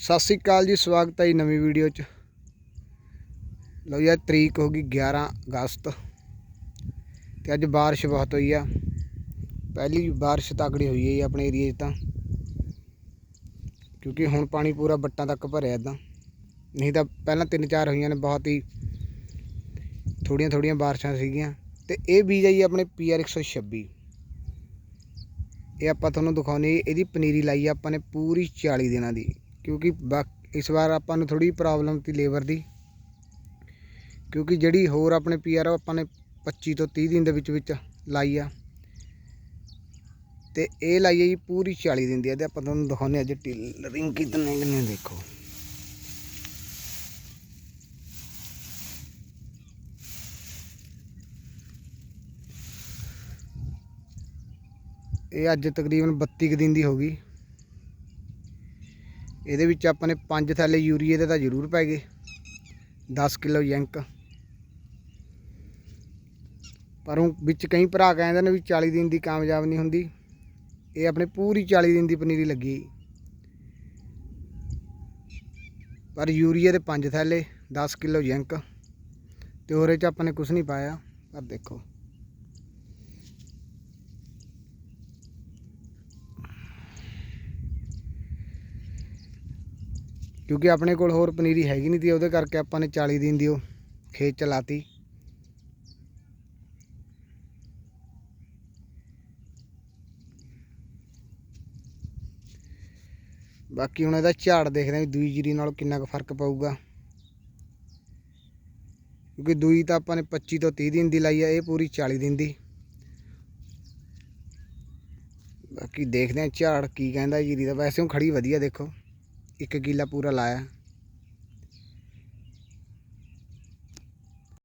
ਸਤਿ ਸ੍ਰੀ ਅਕਾਲ ਜੀ, ਸਵਾਗਤ ਹੈ ਜੀ ਨਵੀਂ ਵੀਡੀਓ 'ਚ। ਲਓ ਯਾਰ ਤਰੀਕ ਹੋ ਗਈ 11 ਅਗਸਤ ਤੇ ਅੱਜ ਬਾਰਿਸ਼ ਬਹੁਤ ਹੋਈ ਆ। ਪਹਿਲੀ ਬਾਰਿਸ਼ ਤਕੜੀ ਹੋਈ ਹੈ ਜੀ ਆਪਣੇ ਏਰੀਏ 'ਚ ਤਾਂ। ਕਿਉਂਕਿ ਹੁਣ ਪਾਣੀ ਪੂਰਾ ਬੱਟਾਂ ਤੱਕ ਭਰਿਆ ਇਦਾਂ। ਨਹੀਂ ਤਾਂ ਪਹਿਲਾਂ ਤਿੰਨ ਚਾਰ ਹੋਈਆਂ ਨੇ, ਬਹੁਤ ਹੀ ਥੋੜੀਆਂ ਥੋੜੀਆਂ ਬਾਰਿਸ਼ਾਂ ਸੀਗੀਆਂ। ਤੇ ਇਹ ਬੀਜ ਹੈ ਜੀ ਆਪਣੇ ਪੀਆਰ 126 ਇਹ ਆਪਾਂ ਤੁਹਾਨੂੰ ਦਿਖਾਉਣੀ ਇਹਦੀ ਪਨੀਰੀ ਲਾਈ ਆਪਾਂ ਨੇ ਪੂਰੀ 40 ਦਿਨਾਂ ਦੀ। ਕਿਉਂਕਿ ਬਾਕ- ਇਸ ਵਾਰ ਆਪਾਂ ਨੂੰ ਥੋੜੀ ਪ੍ਰੋਬਲਮ ਤੀ ਲੇਬਰ ਦੀ। ਕਿਉਂਕਿ ਜਿਹੜੀ ਹੋਰ ਆਪਣੇ ਪੀਆਰ ਆਪਾਂ ਨੇ 25 ਤੋਂ 30 ਦਿਨ ਦੇ ਵਿੱਚ ਵਿੱਚ ਲਾਈ ਆ। ਤੇ ਇਹ ਲਾਈ ਆ ਜੀ ਪੂਰੀ 40 ਦਿਨ ਦੀ ਆ। ਤੇ ਆਪਾਂ ਤੁਹਾਨੂੰ ਦਿਖਾਉਂਦੇ ਅੱਜ ਟਿਲਰਿੰਗ ਕਿਤਨੇ ਕਿੰਨੇ ਦੇਖੋ। ਇਹ ਅੱਜ ਤਕਰੀਬਨ 32 ਕੁ ਦਿਨ ਦੀ ਹੋ ਗਈ। ਇਹਦੇ ਵਿੱਚ ਆਪਾਂ ਨੇ ਪੰਜ ਥੈਲੇ ਯੂਰੀਏ ਦੇ ਤਾਂ ਜ਼ਰੂਰ ਪੈ ਗਏ। 10 ਕਿਲੋ ਯੰਕ। ਪਰ ਉਹ ਵਿੱਚ ਕਈ ਭਰਾ ਕਹਿੰਦੇ ਨੇ ਵੀ 40 ਦਿਨ ਦੀ ਕਾਮਯਾਬ ਨਹੀਂ ਹੁੰਦੀ। ਇਹ ਆਪਣੇ ਪੂਰੀ 40 ਦਿਨ ਦੀ ਪਨੀਰੀ ਲੱਗੀ। ਪਰ ਯੂਰੀਏ ਦੇ ਪੰਜ ਥੈਲੇ 10 ਕਿਲੋ ਯੰਕ ਤੇ ਉਹਦੇ ਚ ਆਪਾਂ ਨੇ ਕੁਝ ਨਹੀਂ ਪਾਇਆ। ਪਰ ਦੇਖੋ। ਕਿਉਂਕਿ ਆਪਣੇ ਕੋਲ ਹੋਰ ਪਨੀਰੀ ਹੈਗੀ ਨਹੀਂ ਤੀ ਉਹਦੇ ਕਰਕੇ ਆਪਾਂ ਨੇ 40 ਦਿਨ ਦੀ ਉਹ ਖੇਤ ਚਲਾਤੀ ਬਾਕੀ ਹੁਣ ਇਹਦਾ ਝਾੜ ਦੇਖਦੇ ਹਾਂ ਵੀ ਦੂਈ ਜੀਰੀ ਨਾਲੋਂ ਕਿੰਨਾ ਕੁ ਫ਼ਰਕ ਪਊਗਾ। ਕਿਉਂਕਿ ਦੂਈ ਤਾਂ ਆਪਾਂ ਨੇ 25 ਤੋਂ 30 ਦਿਨ ਦੀ ਲਾਈ ਆ, ਇਹ ਪੂਰੀ 40 ਦਿਨ ਦੀ। ਬਾਕੀ ਦੇਖਦੇ ਹਾਂ ਝਾੜ ਕੀ ਕਹਿੰਦਾ ਜੀਰੀ ਦਾ। ਵੈਸੇ ਉਹ ਖੜੀ ਵਧੀਆ ਦੇਖੋ। ਇੱਕ ਕਿੱਲਾ ਪੂਰਾ ਲਾਇਆ।